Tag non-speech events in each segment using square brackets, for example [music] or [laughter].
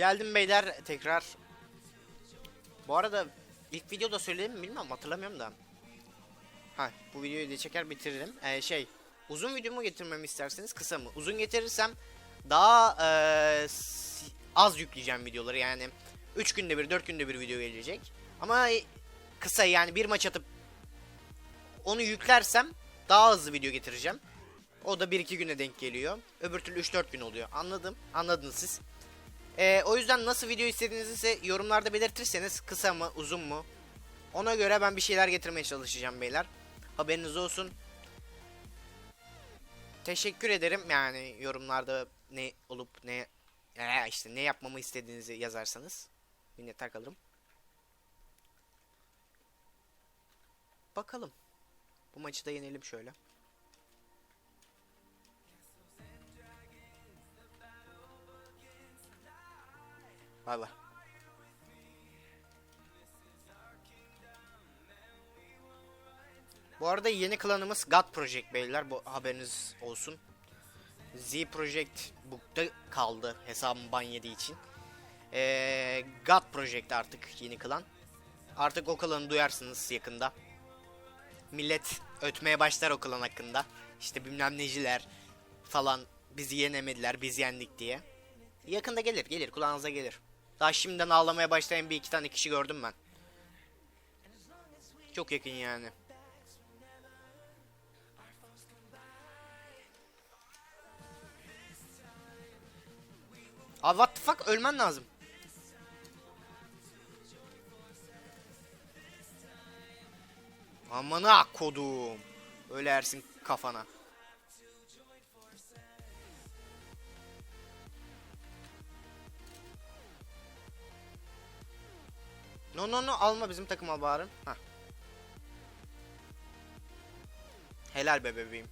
Geldim beyler tekrar. Bu arada ilk videoda söyledim mi bilmem hatırlamıyorum da. Ha bu videoyu da çeker bitiririm. Ee, şey uzun video mu getirmemi isterseniz kısa mı? Uzun getirirsem daha eee, s- az yükleyeceğim videoları yani 3 günde bir 4 günde bir video gelecek. Ama kısa yani bir maç atıp onu yüklersem daha hızlı video getireceğim. O da 1-2 güne denk geliyor. Öbür türlü 3-4 gün oluyor. Anladım. Anladınız siz. Ee, o yüzden nasıl video istediğinizi ise yorumlarda belirtirseniz kısa mı uzun mu ona göre ben bir şeyler getirmeye çalışacağım beyler. Haberiniz olsun. Teşekkür ederim yani yorumlarda ne olup ne ee, işte ne yapmamı istediğinizi yazarsanız minnettar kalırım. Bakalım. Bu maçı da yenelim şöyle. Bay bay. Bu arada yeni klanımız God Project beyler bu haberiniz olsun. Z Project bug'da kaldı hesabım ban yediği için. Ee, God Project artık yeni klan. Artık o klanı duyarsınız yakında. Millet ötmeye başlar o klan hakkında. İşte bilmem neciler falan bizi yenemediler biz yendik diye. Yakında gelir gelir kulağınıza gelir. Daha şimdiden ağlamaya başlayan bir iki tane kişi gördüm ben. Çok yakın yani. Abi what the fuck ölmen lazım. Amına kodum. Öyle ersin kafana. No no no alma bizim takım al bari. Hah. Helal be bebeğim.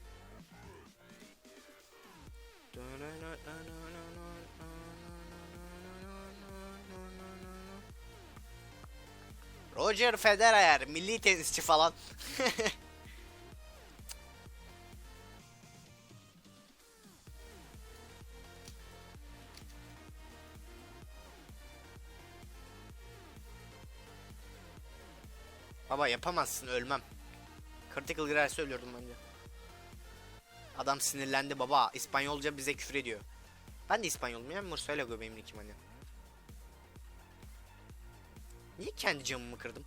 Roger Federer milli tenisçi falan. [laughs] Baba yapamazsın ölmem. Critical girerse ölürdüm bence. Adam sinirlendi baba. İspanyolca bize küfür ediyor. Ben de İspanyolum ya. Murcielago benim nikim hani. Niye kendi camımı kırdım?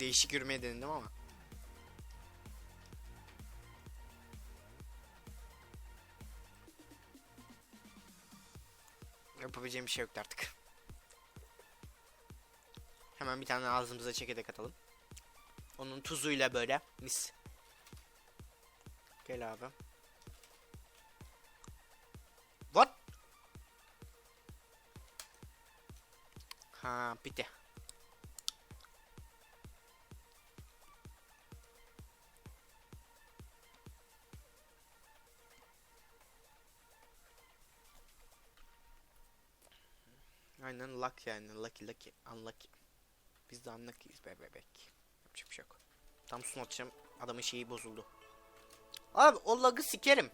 Değişik yürümeye denedim ama. Yapabileceğim bir şey yoktu artık. Hemen bir tane ağzımıza çekirdek atalım. Onun tuzuyla böyle mis. Gel abi. What? Ha bitti. Aynen luck yani lucky lucky unlucky. Biz de unlucky'yiz be bebek. Yapacak bir şey yok. Tam sun atacağım adamın şeyi bozuldu. Abi o lag'ı sikerim.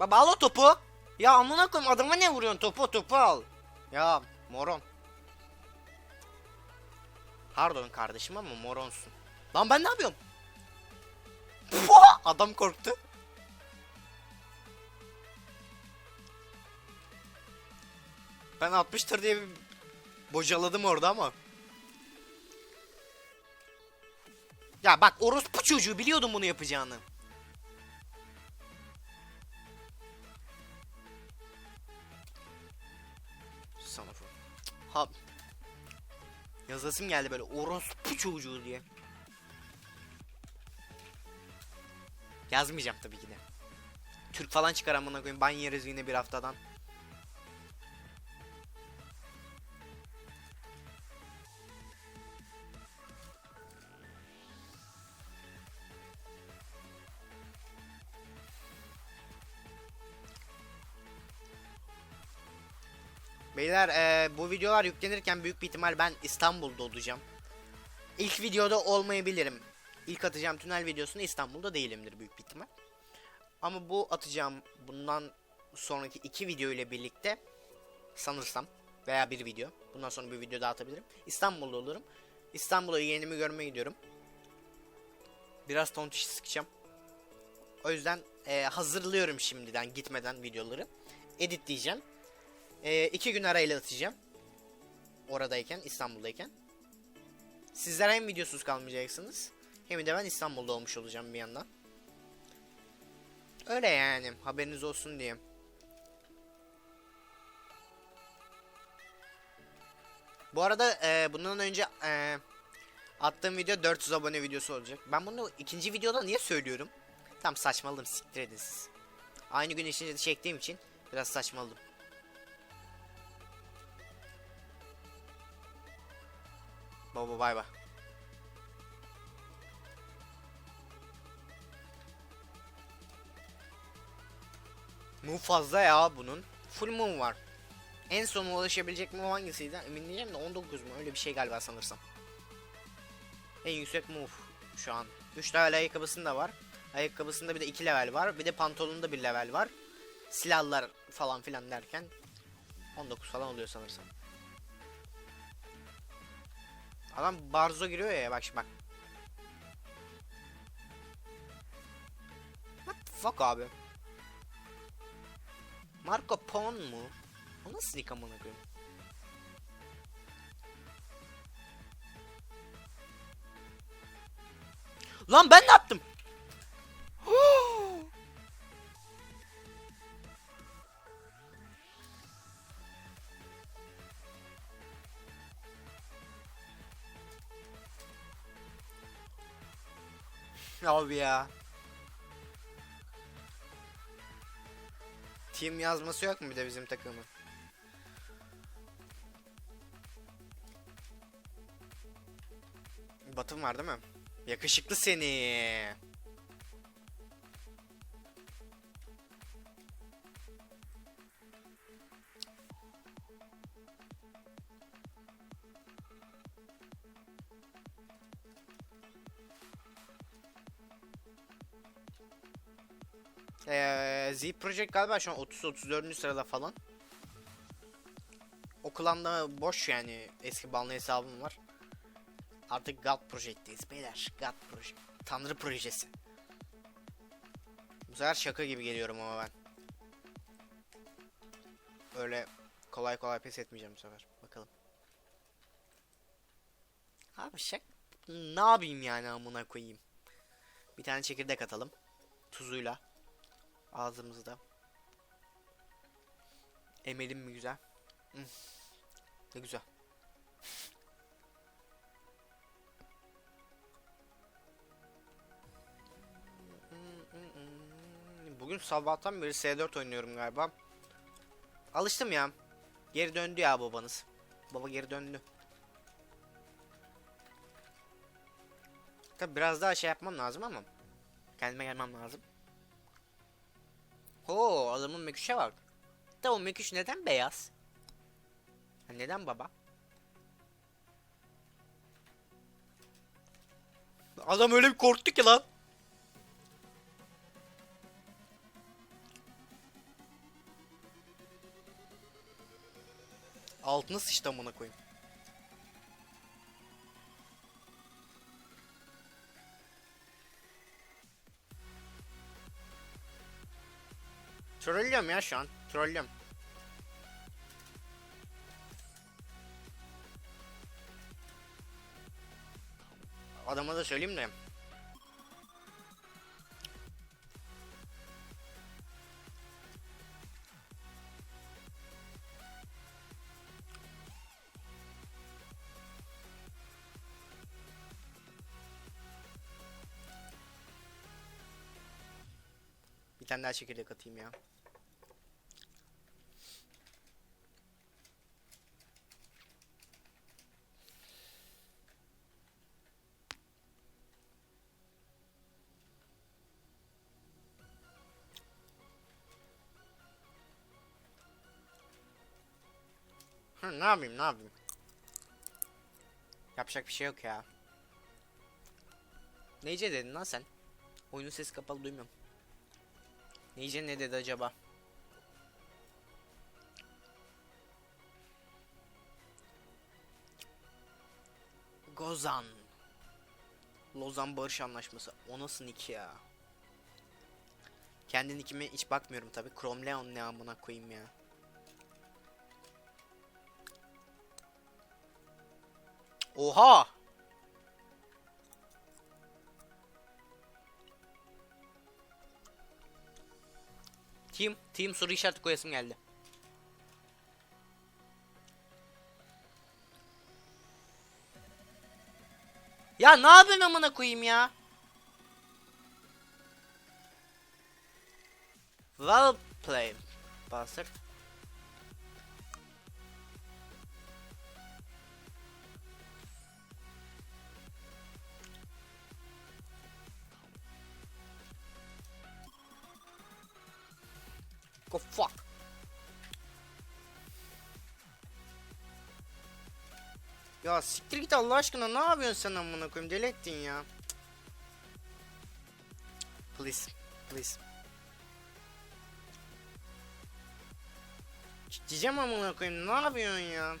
Baba al o topu. Ya amına koyayım adama ne vuruyorsun topu topu al. Ya moron. Pardon kardeşim ama moronsun. Lan ben ne yapıyorum? Puh! Adam korktu. Ben 60'tır diye bir bocaladım orada ama. Ya bak orospu çocuğu biliyordum bunu yapacağını. Ha. Yazasım geldi böyle orospu çocuğu diye. Yazmayacağım tabii ki de. Türk falan çıkar amına koyayım. Ban yeriz yine bir haftadan. Beyler eee, bu videolar yüklenirken büyük bir ihtimal ben İstanbul'da olacağım. İlk videoda olmayabilirim. İlk atacağım tünel videosunu İstanbul'da değilimdir büyük bir ihtimal. Ama bu atacağım bundan sonraki iki video ile birlikte sanırsam veya bir video. Bundan sonra bir video daha atabilirim. İstanbul'da olurum. İstanbul'a yeğenimi görmeye gidiyorum. Biraz tontiş sıkacağım. O yüzden eee, hazırlıyorum şimdiden gitmeden videoları. Editleyeceğim. Ee, iki gün arayla atacağım. Oradayken, İstanbul'dayken. Sizler hem videosuz kalmayacaksınız. Hem de ben İstanbul'da olmuş olacağım bir yandan. Öyle yani. Haberiniz olsun diye. Bu arada e, bundan önce e, attığım video 400 abone videosu olacak. Ben bunu ikinci videoda niye söylüyorum? Tam saçmaladım siktir edin siz. Aynı gün içinde çektiğim için biraz saçmaladım. Baba bay bay. Move fazla ya bunun. Full move var. En son ulaşabilecek move hangisiydi? Emin değilim de 19 mu? Öyle bir şey galiba sanırsam. En yüksek move şu an. 3 level ayakkabısında var. Ayakkabısında bir de 2 level var. Bir de pantolonunda bir level var. Silahlar falan filan derken 19 falan oluyor sanırsam. Adam barzo giriyor ya bak bak. What the fuck abi? Marco Pon mu? O nasıl nick amına koyayım? Lan ben ne yaptım? Abi ya. Team yazması yok mu bir de bizim takımın? Batım var değil mi? Yakışıklı seni. Ee, Z Project galiba şu an 30-34. sırada falan. O klanda boş yani eski banlı hesabım var. Artık God Project'teyiz beyler. God Project. Tanrı projesi. Bu sefer şaka gibi geliyorum ama ben. Öyle kolay kolay pes etmeyeceğim bu sefer. Bakalım. Abi şak... Ne yapayım yani amına koyayım. Bir tane çekirdek atalım. Tuzuyla. Ağzımızda. Emelim mi güzel? Hmm. Ne güzel. Bugün sabahtan beri S4 oynuyorum galiba. Alıştım ya. Geri döndü ya babanız. Baba geri döndü. Tabi biraz daha şey yapmam lazım ama. Kendime gelmem lazım. Oo adamın meküşe bak. Da o meküş neden beyaz? Neden baba? Adam öyle bir korktu ki lan. Altına sıçtı amına koyayım. Trollüyorum ya şu an. Trollüyorum. Adama da söyleyeyim de. Tane daha çekirdek atayım ya. Hı, ne yapayım ne yapayım? Yapacak bir şey yok ya. Neyce dedin lan sen? Oyunun sesi kapalı duymuyorum. Neyce ne dedi acaba? Gozan. Lozan Barış Anlaşması. O nasıl nick ya? Kendi nickime hiç bakmıyorum tabi. Chrome ne amına koyayım ya. Oha! Team, team soru işareti koyasım geldi. Ya ne yapıyorsun amına koyayım ya? Well played, bastard. Go fuck. Ya siktir git Allah aşkına ne yapıyorsun sen amına koyayım deli ettin ya. Please, please. Diyeceğim amına koyayım ne yapıyorsun ya?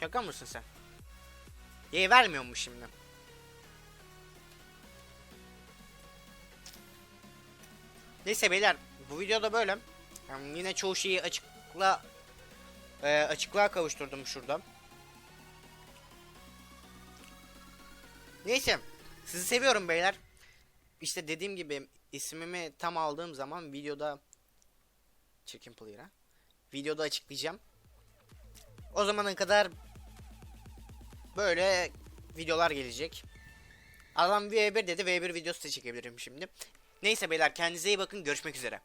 Şaka mısın sen? Ye vermiyor mu şimdi? Neyse beyler bu videoda böyle. Yani yine çoğu şeyi açıkla e, açıklığa kavuşturdum şurada. Neyse sizi seviyorum beyler. İşte dediğim gibi ismimi tam aldığım zaman videoda çirkin player'a videoda açıklayacağım. O zamana kadar böyle videolar gelecek. Adam V1 dedi V1 videosu da çekebilirim şimdi. Neyse beyler kendinize iyi bakın görüşmek üzere.